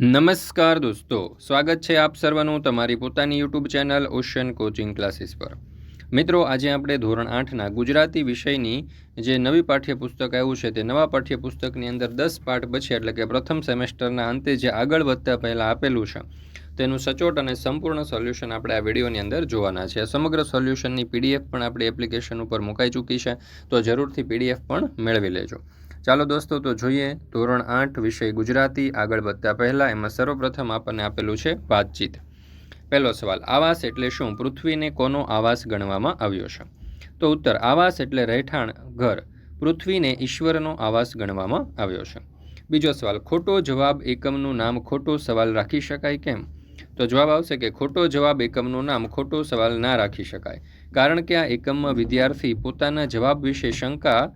નમસ્કાર દોસ્તો, સ્વાગત છે આપ સર્વનું તમારી પોતાની YouTube channel ocean coaching classes પર. મિત્રો, આજે આપણે ધોરણ આઠના ગુજરાતી વિષયની જે નવી પાઠ્યપુસ્તક આવ્યું છે, તે નવા પાઠ્યપુસ્તકની અંદર દસ પાઠ પછી એટલે કે પ્રથમ સેમેસ્ટરના અંતે જે આગળ વધતા પહેલાં આપેલું છે, તેનું સચોટ અને સંપૂર્ણ સોલ્યુશન આપણે આ વિડીયોની અંદર જોવાના છે. સમગ્ર સોલ્યુશનની પીડીએફ પણ આપણી એપ્લિકેશન ઉપર મુકાઈ ચૂકી છે, તો જરૂરથી પીડીએફ પણ મેળવી લેજો. ચાલો દોસ્તો, તો જોઈએ ધોરણ આઠ વિષય ગુજરાતી આગળ વધતા પહેલાં એમાં સર્વપ્રથમ આપણને આપેલું છે વાતચીત. પહેલો સવાલ, આવાસ એટલે શું? પૃથ્વીને કોનો આવાસ ગણવામાં આવ્યો છે? તો ઉત્તર, આવાસ એટલે રહેઠાણ ઘર. પૃથ્વીને ઈશ્વરનો આવાસ ગણવામાં આવ્યો છે. બીજો સવાલ, ખોટો જવાબ એકમનું નામ ખોટો સવાલ રાખી શકાય કેમ? તો જવાબ આવશે કે ખોટો જવાબ એકમનું નામ ખોટો સવાલ ના રાખી શકાય. કારણ કે આ એકમમાં વિદ્યાર્થી પોતાના જવાબ વિશે શંકા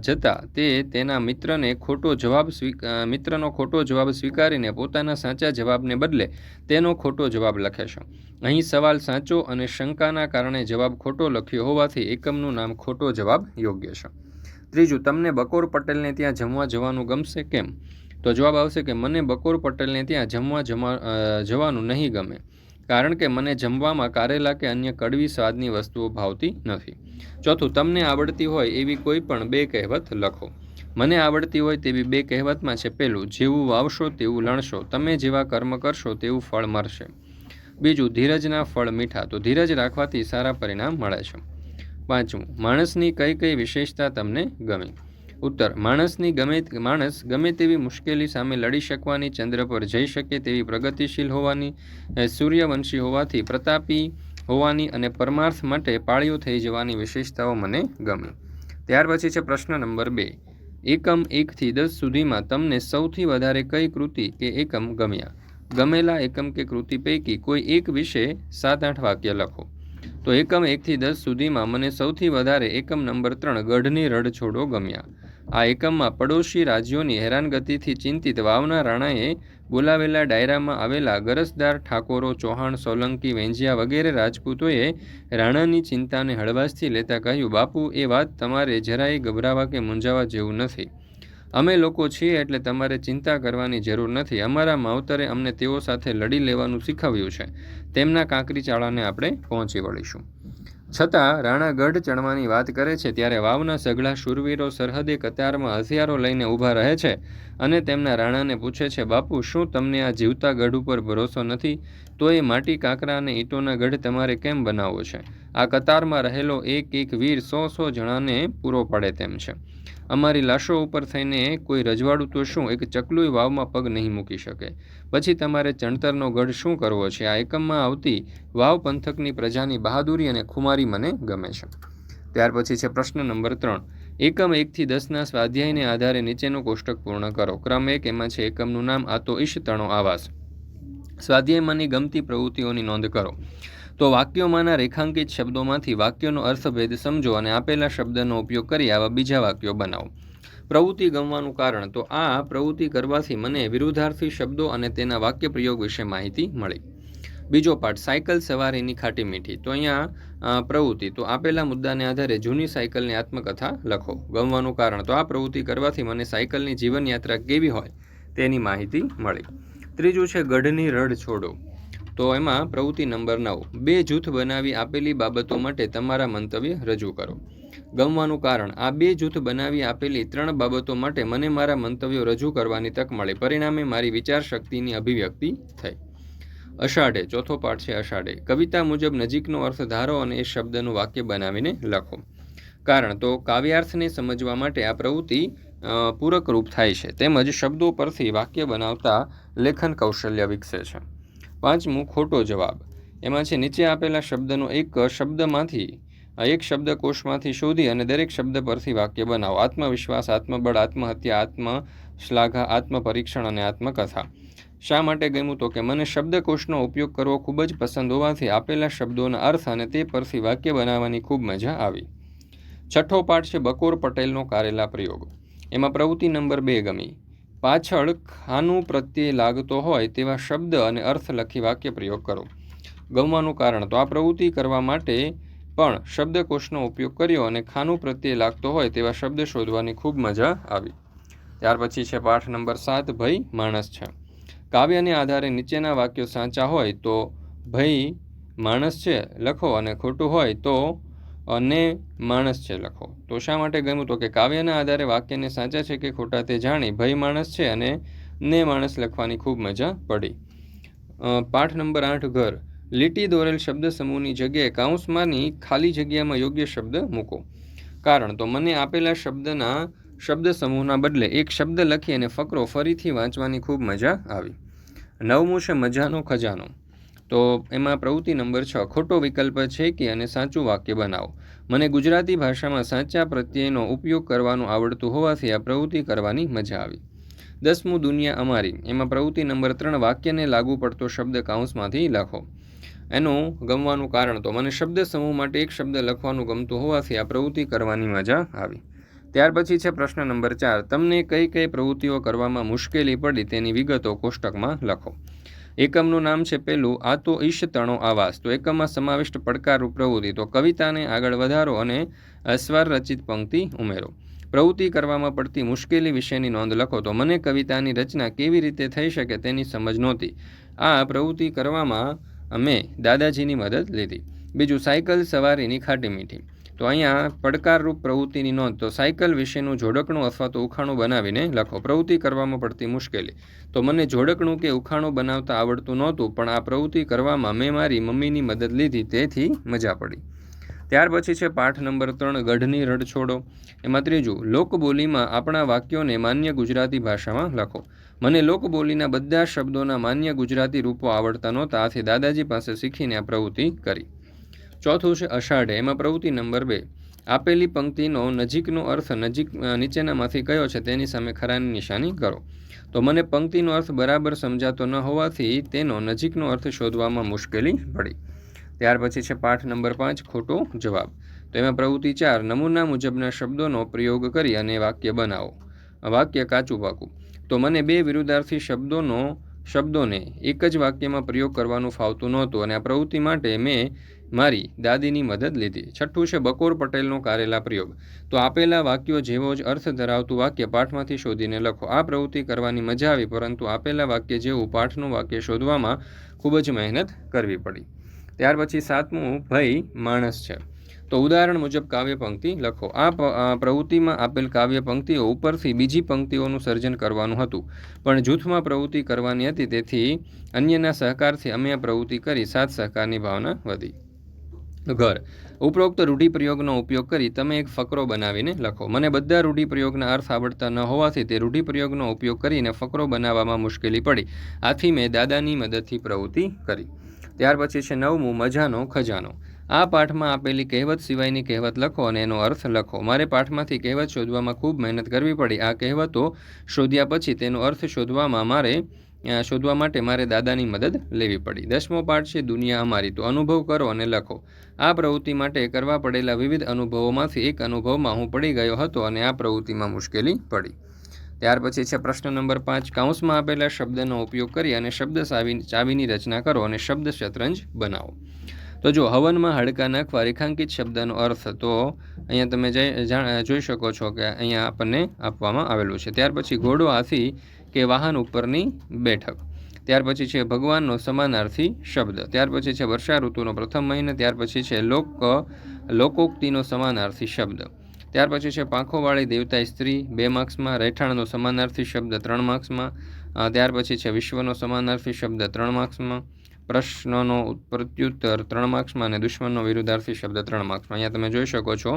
જતાં તે તેના મિત્રને ખોટો જવાબ મિત્રનો ખોટો જવાબ સ્વીકારીને પોતાના સાચા જવાબને બદલે તેનો ખોટો જવાબ લખે છે. અહીં સવાલ સાચો અને શંકાના કારણે જવાબ ખોટો લખ્યો હોવાથી એકમનું નામ ખોટો જવાબ યોગ્ય છે. ત્રીજું, તમને બકોર પટેલને ત્યાં જમવા જવાનું ગમશે કેમ? તો જવાબ આવશે કે, મને બકોર પટેલને ત્યાં જમવા જમા જવાનું નહીં ગમે. કારણ કે મને જમવામાં કારેલા કે અન્ય કડવી સ્વાદની વસ્તુઓ ભાવતી નથી. ચોથું, તમને આવડતી હોય એવી કોઈ પણ બે કહેવત લખો. મને આવડતી હોય તેવી બે કહેવતમાં છે પહેલું જેવું વાવશો તેવું લણશો, તમે જેવા કર્મ કરશો તેવું ફળ મળશે. બીજું, ધીરજના ફળ મીઠા. તો ધીરજ રાખવાથી સારા પરિણામ મળે છે. પાંચમું, માણસની કઈ કઈ વિશેષતા તમને ગમે? ઉત્તર, માણસની ગમે માણસ ગમે તેવી મુશ્કેલી સામે લડી શકવાની, ચંદ્ર પર જઈ શકે તેવી પ્રગતિશીલ હોવાની સૂર્યવંશી હોવાથી પ્રતાપી હોવાની અને પરમાર્થ માટે પાળીઓ થઈ જવાની વિશેષતાઓ મને ગમી. ત્યાર પછી છે પ્રશ્ન નંબર બે. એકમ એકથી દસ સુધીમાં તમને સૌથી વધારે કઈ કૃતિ કે એકમ ગમ્યા? ગમેલા એકમ કે કૃતિ પૈકી કોઈ એક વિશે સાત આઠ વાક્ય લખો. તો એકમ એકથી દસ સુધીમાં મને સૌથી વધારે એકમ નંબર ત્રણ ગઢની રડછોડો ગમ્યા. આ એકમમાં પડોશી રાજ્યોની હેરાનગતિથી ચિંતિત વાવના રાણાએ બોલાવેલા ડાયરામાં આવેલા ગરજદાર ઠાકોરો, ચૌહાણ, સોલંકી, વેંજિયા વગેરે રાજપૂતોએ રાણાની ચિંતાને હળવાશથી લેતા કહ્યું, બાપુ, એ વાત તમારે જરાય ગભરાવા કે મૂંઝાવા જેવું નથી. અમે લોકો છીએ એટલે તમારે ચિંતા કરવાની જરૂર નથી. અમારા માવતરે અમને તેઓ સાથે લડી લેવાનું શીખવ્યું છે. તેમના કાંકરી ચાળાને આપણે પહોંચી વળીશું. છતાં રાણા ગઢ ચણવાની વાત કરે છે ત્યારે વાવના સઘળા શૂરવીરો સરહદે કતારમાં હથિયારો લઈને ઊભા રહે છે અને તેમના રાણાને પૂછે છે, બાપુ, શું તમને આ જીવતા ગઢ ઉપર ભરોસો નથી? તો એ માટી કાંકરા અને ઈંટોના ગઢ તમારે કેમ બનાવવો છે? આ કતારમાં રહેલો એક એક વીર સો સો જણાને પૂરો પડે તેમ છે. અમારી લાશો ઉપર થઈને કોઈ રજવાડું તો શું? એક ચકલુય વાવમાં પગ નહીં મૂકી શકે. પછી તમારે ચણતરનો ગઢ શું કરવો છે? આ એકમમાં આવતી વાવ પંથકની પ્રજાની બહાદુરી અને ખુમારી મને ગમે છે. ત્યાર પછી છે પ્રશ્ન નંબર ત્રણ. એકમ એકથી દસના સ્વાધ્યાયને આધારે નીચેનું કોષ્ટક પૂર્ણ કરો. ક્રમ એક, એમાં છે એકમનું નામ, આ તો ઈશ તણો આવાસ. સ્વાધ્યાયમાંની ગમતી પ્રવૃત્તિઓની નોંધ કરો. તો વાક્યોમાંના રેખાંકિત શબ્દોમાંથી વાક્યોનો અર્થભેદ સમજો અને આપેલા શબ્દનો ઉપયોગ કરી આવા બીજા વાક્યો બનાવો. પ્રવૃત્તિ ગમવાનું કારણ તો આ પ્રવૃત્તિ કરવાથી મને વિરુદ્ધાર્થી શબ્દો અને તેના વાક્ય પ્રયોગ વિશે માહિતી મળી. બીજો પાઠ, સાયકલ સવારીની ખાટી મીઠી. તો અહીંયા પ્રવૃત્તિ. તો આપેલા મુદ્દાને આધારે જૂની સાયકલની આત્મકથા લખો. ગમવાનું કારણ તો આ પ્રવૃત્તિ કરવાથી મને સાયકલની જીવનયાત્રા કેવી હોય તેની માહિતી મળી. ત્રીજું છે, ગઢની રડ છોડો. તો એમાં પ્રવૃત્તિ નંબર નવ. બે જૂથ બનાવી આપેલી બાબતો માટે તમારા મંતવ્ય રજૂ કરો. ગમવાનું કારણ, આ બે જૂથ બનાવી આપેલી ત્રણ બાબતો માટે મને મારા મંતવ્યો રજૂ કરવાની તક મળી. પરિણામે મારી વિચાર શક્તિની અભિવ્યક્તિ થઈ. અષાઢે, ચોથો પાઠ છે અષાઢે. કવિતા મુજબ નજીકનો અર્થ ધારો અને એ શબ્દનું વાક્ય બનાવીને લખો. કારણ, તો કાવ્યાર્થને સમજવા માટે આ પ્રવૃત્તિ પૂરકરૂપ થાય છે. તેમજ શબ્દો પરથી વાક્ય બનાવતા લેખન કૌશલ્ય વિકસે છે. પાંચમું ખોટો જવાબ. એમાં છે, નીચે આપેલા શબ્દનો એક શબ્દમાંથી એક શબ્દકોશમાંથી શોધી અને દરેક શબ્દ પરથી વાક્ય બનાવો. આત્મવિશ્વાસ, આત્મબળ, આત્મહત્યા આત્મ શ્લાઘા આત્મપરીક્ષણ અને આત્મકથા. શા માટે ગમ્યું તો કે મને શબ્દકોશનો ઉપયોગ કરવો ખૂબ જ પસંદ હોવાથી આપેલા શબ્દોના અર્થ અને તે પરથી વાક્ય બનાવવાની ખૂબ મજા આવી. છઠ્ઠો પાઠ છે, બકોર પટેલનો કારેલા પ્રયોગ. એમાં પ્રવૃત્તિ નંબર બે ગમી. પાછળ ખાનું પ્રત્યે લાગતો હોય તેવા શબ્દ અને અર્થ લખી વાક્ય પ્રયોગ કરો. ગમવાનું કારણ તો આ પ્રવૃત્તિ કરવા માટે પણ શબ્દકોશનો ઉપયોગ કર્યો અને ખાનું પ્રત્યે લાગતો હોય તેવા શબ્દ શોધવાની ખૂબ મજા આવી. ત્યાર પછી છે પાઠ નંબર સાત ભય માણસ છે. કાવ્યને આધારે નીચેના વાક્યો સાચા હોય તો ભય માણસ છે, લખો અને ખોટું હોય તો અને માણસ છે લખો. તો શા માટે ગમ્યું? તો કે કાવ્યના આધારે વાક્યને સાચા છે કે ખોટા તે જાણી ભય માણસ છે અને ને માણસ લખવાની ખૂબ મજા પડી. પાઠ નંબર આઠ ઘર. લીટી દોરેલ શબ્દ સમૂહની જગ્યાએ કાઉન્સમાંની ખાલી જગ્યામાં યોગ્ય શબ્દ મૂકો. કારણ તો મને આપેલા શબ્દના, શબ્દ સમૂહના બદલે એક શબ્દ લખી અને ફકરો ફરીથી વાંચવાની ખૂબ મજા આવી. નવમું છે મજાનો ખજાનો. તો એમાં પ્રવૃત્તિ નંબર છ, ખોટો વિકલ્પ છે કે અને સાચું વાક્ય બનાવો. મને ગુજરાતી ભાષામાં સાચા પ્રત્યયનો ઉપયોગ કરવાનું આવડતું હોવાથી આ પ્રવૃત્તિ કરવાની મજા આવી. દસમું, દુનિયા અમારી. એમાં પ્રવૃત્તિ નંબર ત્રણ, વાક્યને લાગુ પડતો શબ્દ કાઉન્સમાંથી લખો. એનું ગમવાનું કારણ તો મને શબ્દ સમૂહ માટે એક શબ્દ લખવાનું ગમતું હોવાથી આ પ્રવૃત્તિ કરવાની મજા આવી. ત્યાર પછી છે પ્રશ્ન નંબર ચાર. તમને કઈ કઈ પ્રવૃત્તિઓ કરવામાં મુશ્કેલી પડી તેની વિગતો કોષ્ટકમાં લખો. એકમનું નામ છે પેલું આ તો ઈશ તણો આવાસ તો એકમમાં સમાવિષ્ટ પડકારરૂપ પ્રવૃત્તિ. તો કવિતાને આગળ વધારો અને અસ્વાર રચિત પંક્તિ ઉમેરો. પ્રવૃત્તિ કરવામાં પડતી મુશ્કેલી વિશેની નોંધ લખો. તો મને કવિતાની રચના કેવી રીતે થઈ શકે તેની સમજ નહોતી. આ પ્રવૃત્તિ કરવામાં અમે દાદાજીની મદદ લીધી. બીજું, સાયકલ સવારીની ખાટી મીઠી. તો અહીંયા પડકારરૂપ પ્રવૃત્તિની નોંધ, તો સાયકલ વિશેનું જોડકણું અથવા તો ઉખાણું બનાવીને લખો. પ્રવૃત્તિ કરવામાં પડતી મુશ્કેલી. તો મને જોડકણું કે ઉખાણું બનાવતા આવડતું નહોતું, પણ આ પ્રવૃત્તિ કરવામાં મેં મારી મમ્મીની મદદ લીધી, તેથી મજા પડી. ત્યાર પછી છે પાઠ નંબર ત્રણ, ગઢની રડછોડો એમાં ત્રીજું, લોકબોલીમાં આપણા વાક્યોને માન્ય ગુજરાતી ભાષામાં લખો. મને લોકબોલીના બધા શબ્દોના માન્ય ગુજરાતી રૂપો આવડતા નહોતા, આથી દાદાજી પાસે શીખીને આ પ્રવૃત્તિ કરી. ચોથું છે અષાઢે, એમાં પ્રવૃત્તિ નંબર બે. આપેલી પંક્તિનો નજીકનો અર્થ નજીક નીચેનામાંથી કયો છે તેની સામે ખરાની નિશાની કરો. તો મને પંક્તિનો અર્થ બરાબર સમજાતો ન હોવાથી તેનો નજીકનો અર્થ શોધવામાં મુશ્કેલી પડી. ત્યાર પછી છે પાઠ નંબર પાંચ, ખોટો જવાબ. તો એમાં પ્રવૃત્તિ ચાર, નમૂના મુજબના શબ્દોનો પ્રયોગ કરી અને વાક્ય બનાવો. વાક્ય કાચું પાકું. તો મને બે વિરુદ્ધાર્થી શબ્દોનો શબ્દોને એક જ વાક્યમાં પ્રયોગ કરવાનું ફાવતું નહોતું અને આ પ્રવૃત્તિ માટે મેં મારી દાદીની મદદ લીધી. છઠ્ઠું છે બકોર પટેલનો કારેલા પ્રયોગ. તો આપેલા વાક્યો જેવો જ અર્થ ધરાવતું વાક્ય પાઠમાંથી શોધીને લખો. આ પ્રવૃત્તિ કરવાની મજા આવી, પરંતુ આપેલા વાક્ય જેવું પાઠનું વાક્ય શોધવામાં ખૂબ જ મહેનત કરવી પડી. ત્યાર પછી સાતમું ભય માણસ છે. તો ઉદાહરણ મુજબ કાવ્ય પંક્તિ લખો. આ પ્રવૃત્તિમાં આપેલ કાવ્ય પંક્તિઓ ઉપરથી બીજી પંક્તિઓનું સર્જન કરવાનું હતું. પણ જૂથમાં પ્રવૃત્તિ કરવાની હતી, તેથી અન્યના સહકારથી અમે આ પ્રવૃત્તિ કરી, સાથ સહકારની ભાવના વધી. ઘર. ઉપરોક્ત રૂઢિપ્રયોગનો ઉપયોગ કરી તમે એક ફકરો બનાવીને લખો. મને બધા રૂઢિપ્રયોગના અર્થ આવડતા ન હોવાથી તે રૂઢિપ્રયોગનો ઉપયોગ કરીને ફકરો બનાવવામાં મુશ્કેલી પડી. આથી મેં દાદાની મદદથી પ્રવૃત્તિ કરી. ત્યાર પછી છે નવમું, મજાનો ખજાનો. આ પાઠમાં આપેલી કહેવત સિવાયની કહેવત લખો અને એનો અર્થ લખો. મારે પાઠમાંથી કહેવત શોધવામાં ખૂબ મહેનત કરવી પડી. આ કહેવતો શોધ્યા પછી તેનો અર્થ શોધવામાં મારે શોધવા માટે મારે દાદાની મદદ લેવી પડી. દસમો પાઠ છે, દુનિયા અમારી. તો અનુભવ કરો અને લખો. આ પ્રવૃત્તિ માટે કરવા પડેલા વિવિધ અનુભવોમાંથી એક અનુભવમાં હું પડી ગયો હતો અને આ પ્રવૃત્તિમાં મુશ્કેલી પડી. ત્યાર પછી છે, પ્રશ્ન નંબર પાંચ. કાઉન્સમાં આપેલા શબ્દનો ઉપયોગ કરી અને શબ્દ ચાવીની રચના કરો અને શબ્દ શતરંજ બનાવો. તો જો, હવનમાં હાડકા નાખવા રેખાંકિત શબ્દનો અર્થ તો અહીંયા તમે જોઈ શકો છો કે અહીંયા આપણને આપવામાં આવેલું છે. ત્યાર પછી ઘોડો હાથી કે વાહન ઉપરની બેઠક. ત્યાર પછી છે ભગવાનનો સમાનાર્થી શબ્દ. ત્યાર પછી છે વર્ષા ઋતુનો પ્રથમ મહિનો. ત્યાર પછી છે લોક, લોકોક્તિનો સમાનાર્થી શબ્દ. ત્યાર પછી છે પાંખોવાળી દેવતા સ્ત્રી બે માર્ક્સમાં, રહેઠાણનો સમાનાર્થી શબ્દ ત્રણ માર્ક્સમાં. ત્યાર પછી છે વિશ્વનો સમાનાર્થી શબ્દ ત્રણ માર્ક્સમાં. પ્રશ્નનો પ્રત્યુત્તર ત્રણ માર્ક્સમાં અને દુશ્મનનો વિરુદ્ધાર્થી શબ્દ ત્રણ માર્ક્સમાં. અહીંયા તમે જોઈ શકો છો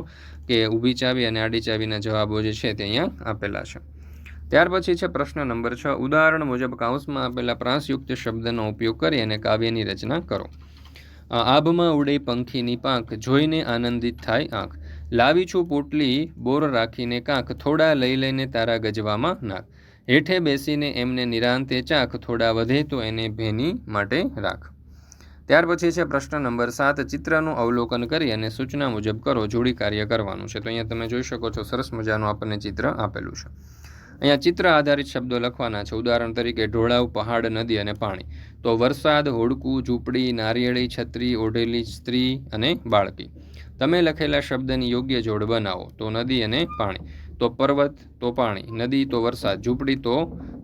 કે ઊભી ચાવી અને આડી ચાવીના જવાબો જે છે તે અહીંયા આપેલા છે. ત્યાર પછી છે પ્રશ્ન નંબર છ. ઉદાહરણ મુજબ કાઉસમાં આપેલા પ્રાસયુક્ત શબ્દનો ઉપયોગ કરી અને કાવ્યની રચના કરો. આભમાં ઉડે પંખીની પાંખ, જોઈને આનંદિત થાય આંખ. લાવી છું પોટલી, બોર રાખીને કાંખ, થોડા લઈ લઈને તારા ગજવામાં નાખ હેઠે બેસીને એમને નિરાંતે ચાખ થોડા વધે તો એને ભેની માટે રાખ. ત્યાર પછી છે પ્રશ્ન નંબર સાત, ચિત્રનું અવલોકન કરી અને સૂચના મુજબ કરો, જોડી કાર્ય કરવાનું છે. તો અહીંયા તમે જોઈ શકો છો, સરસ મજાનું આપણને ચિત્ર આપેલું છે. અહીંયા ચિત્ર આધારિત શબ્દો લખવાના છે. ઉદાહરણ તરીકે, ઢોળાવ, પહાડ, નદી અને પાણી. તો વરસાદ, હોડકું, ઝૂંપડી, નારિયેળી, છત્રી, ઓઢેલી સ્ત્રી અને બાળકી. તમે લખેલા શબ્દની યોગ્ય જોડ બનાવો. તો નદી અને પાણી. તો પર્વત, તો પાણી, નદી, તો વરસાદ, ઝૂંપડી, તો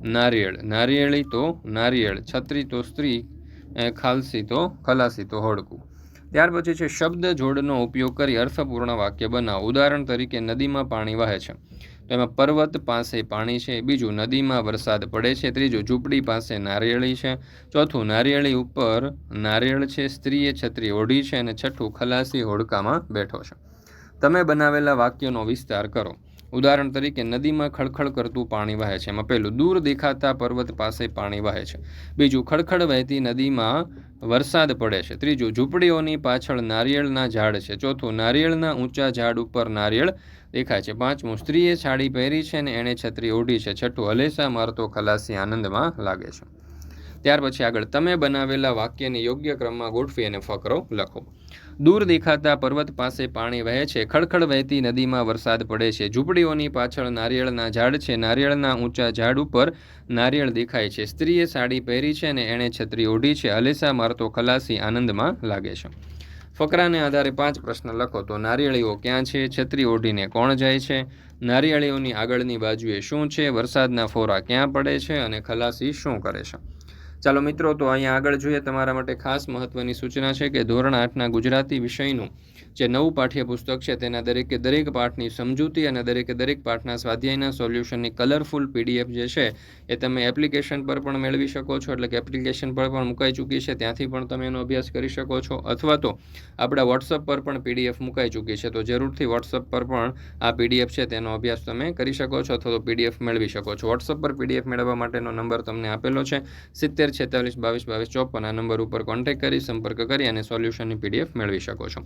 નારિયેળ, નારિયેળી, તો નારિયેળ, છત્રી, તો સ્ત્રી ખાલસી, તો ખલાસી, તો હોડકું. ત્યાર પછી છે શબ્દ જોડનો ઉપયોગ કરી અર્થપૂર્ણ વાક્ય બનાવો. ઉદાહરણ તરીકે, નદીમાં પાણી વહે છે. તો એમાં પર્વત પાસે પાણી છે, બીજું નદીમાં વરસાદ પડે છે, ત્રીજું ઝૂંપડી પાસે નારિયેળી છે, ચોથું નારિયેળી ઉપર નારિયેળ છે, સ્ત્રીએ છત્રી ઓઢી છે અને છઠ્ઠું ખલાસી હોડકામાં બેઠો છે. તમે બનાવેલા વાક્યનો વિસ્તાર કરો. ઉદાહરણ તરીકે, નદીમાં ખળખળ કરતું પાણી વહે છે. એમાં પહેલું દૂર દેખાતા પર્વત પાસે પાણી વહે છે. બીજું, ખડખડ વહેતી નદીમાં વરસાદ પડે છે. ત્રીજું, ઝૂંપડીઓની પાછળ નારિયેળના ઝાડ છે. ચોથું, નારિયેળના ઊંચા ઝાડ ઉપર નારિયેળ દેખાય છે. પાંચમું, સ્ત્રીએ સાડી પહેરી છે અને એણે છત્રી ઓઢી છે. છઠ્ઠું હલેસા મારતો ખલાસી આનંદમાં લાગે છે. ત્યાર પછી આગળ, તમે બનાવેલા વાક્યને યોગ્ય ક્રમમાં ગોઠવી અને ફકરો લખો. દૂર દેખાતા પર્વત પાસે પાણી વહે છે. ખડખડ વહેતી નદીમાં વરસાદ પડે છે. ઝૂંપડીઓની પાછળ નારિયેળના ઝાડ છે. નારિયેળના ઊંચા ઝાડ ઉપર નારિયેળ દેખાય છે. સ્ત્રીએ સાડી પહેરી છે અને એણે છત્રી ઓઢી છે. અલેસા મારતો ખલાસી આનંદમાં લાગે છે. ફકરાને આધારે પાંચ પ્રશ્ન લખો તો નારિયેળીઓ ક્યાં છે? છત્રી ઓઢીને કોણ જાય છે? નારિયેળીઓની આગળની બાજુએ શું છે? વરસાદના ફોરા ક્યાં પડે છે? અને ખલાસી શું કરે છે? ચાલો મિત્રો, તો અહીંયા આગળ જોઈએ તમારા માટે ખાસ મહત્વની સૂચના છે કે ધોરણ આઠના ગુજરાતી વિષયનું જે નવું પાઠ્યપુસ્તક છે તેના દરેકે દરેક પાઠની સમજૂતી અને દરેકે દરેક પાઠના સ્વાધ્યાયના સોલ્યુશનની કલરફુલ પીડીએફ જે છે એ તમે એપ્લિકેશન પર પણ મેળવી શકો છો. એટલે કે એપ્લિકેશન પર પણ મુકાઈ ચૂકી છે. ત્યાંથી પણ તમે એનો અભ્યાસ કરી શકો છો. અથવા તો આપણા વોટ્સઅપ પર પણ પીડીએફ મુકાઈ ચૂકી છે. તો જરૂરથી વોટ્સઅપ પર પણ આ પીડીએફ છે તેનો અભ્યાસ તમે કરી શકો છો અથવા તો પીડીએફ મેળવી શકો છો. વોટ્સઅપ પર પીડીએફ મેળવવા માટેનો નંબર તમને આપેલો છે. સિત્તેર, છેતાલીસ, બાવીસ બાવીસ, ચોપન આ નંબર ઉપર કોન્ટેક્ટ કરી સંપર્ક કરી અને સોલ્યુશનની પીડીએફ મેળવી શકો છો.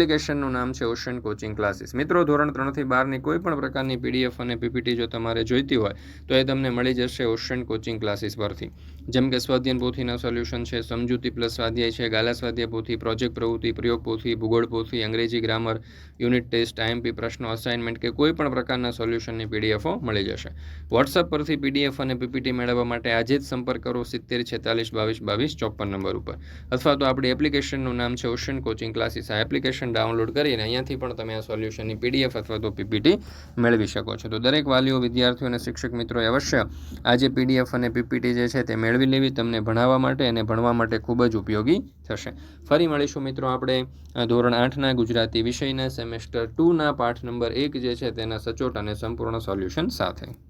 એપ્લિકેશનનું નામ છે ઓશન કોચિંગ ક્લાસીસ. મિત્રો, ધોરણ ત્રણથી બારની કોઈ પણ પ્રકારની પીડીએફ અને પીપીટી જો તમારે જોઈતી હોય, તો એ તમને મળી જશે ઓશન કોચિંગ ક્લાસીસ પરથી. જેમ કે સ્વાધ્યાયન પોથીના સોલ્યુશન છે, સમજૂતી પ્લસ સ્વાધ્યાય છે, ગાલા સ્વાધ્યાય પોથી, પ્રોજેક્ટ પ્રવૃત્તિ, પ્રયોગ પોથી, ભૂગોળ પોથી, અંગ્રેજી ગ્રામર, યુનિટ ટેસ્ટ આઈએમપી પ્રશ્નો અસાઇનમેન્ટ કે કોઈ પણ પ્રકારના સોલ્યુશનની પીડીએફો મળી જશે. વોટ્સઅપ પરથી પીડીએફ અને પીપીટી મેળવવા માટે આજે જ સંપર્ક કરો સિત્તેર છેતાલીસ બાવીસ બાવીસ ચોપન નંબર ઉપર. અથવા તો આપણી એપ્લિકેશનનું નામ છે ઓશન કોચિંગ ક્લાસીસ. આ એપ્લિકેશન ડાઉનલોડ કરીને અહીંયાથી પણ તમે આ સોલ્યુશનની પીડીએફ અથવા તો પીપીટી મેળવી શકો છો. તો દરેક વાલીઓ, વિદ્યાર્થીઓ અને શિક્ષક મિત્રોએ અવશ્ય આ જે પીડીએફ અને પીપીટી જે છે તે મેળવી લેવી, તમને ભણાવવા માટે અને ભણવા માટે ખૂબ જ ઉપયોગી થશે. ફરી મળીશું મિત્રો આપણે ધોરણ આઠના ગુજરાતી વિષયના, સેમેસ્ટર ટુના પાઠ નંબર એક જે છે તેના સચોટ અને સંપૂર્ણ સોલ્યુશન સાથે.